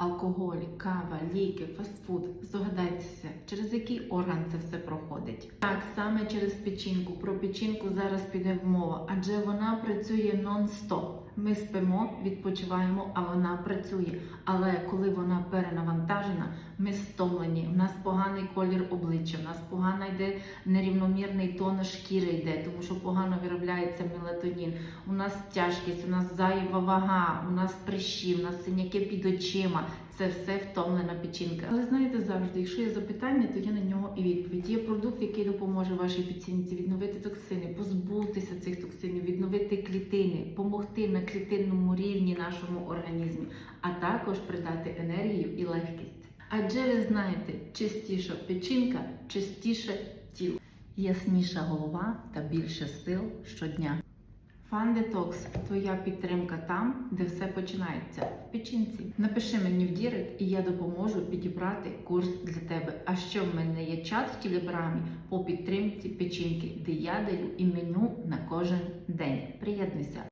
Алкоголь, кава, ліки, фастфуд. Здогадайтеся, через який орган це все проходить. Так, саме через печінку. Про печінку зараз піде мова, адже вона працює нон-стоп. Ми спимо, відпочиваємо, а вона працює. Але коли вона перенавантажена, ми стомлені. У нас поганий колір обличчя, у нас погано йде нерівномірний тон шкіри йде, тому що погано виробляється мелатонін. У нас тяжкість, у нас зайва вага, у нас прищі, у нас синяки під очима. Це все втомлена печінка. Але знаєте завжди, якщо є запитання, то є на нього і відповідь. Є продукт, який допоможе вашій печінці відновити токсини, позбутися цих токсинів, відновити клітини, допомогти на клітинному рівні нашому організмі, а також придати енергію і легкість. Адже ви знаєте, чистіша печінка, чистіше тіло, ясніша голова та більше сил щодня. Фан твоя підтримка там, де все починається в печінці. Напиши мені в Дірект, і я допоможу підібрати курс для тебе. А ще в мене є чат в телеграмі по підтримці печінки, де я даю і меню на кожен день. Приєднуйся.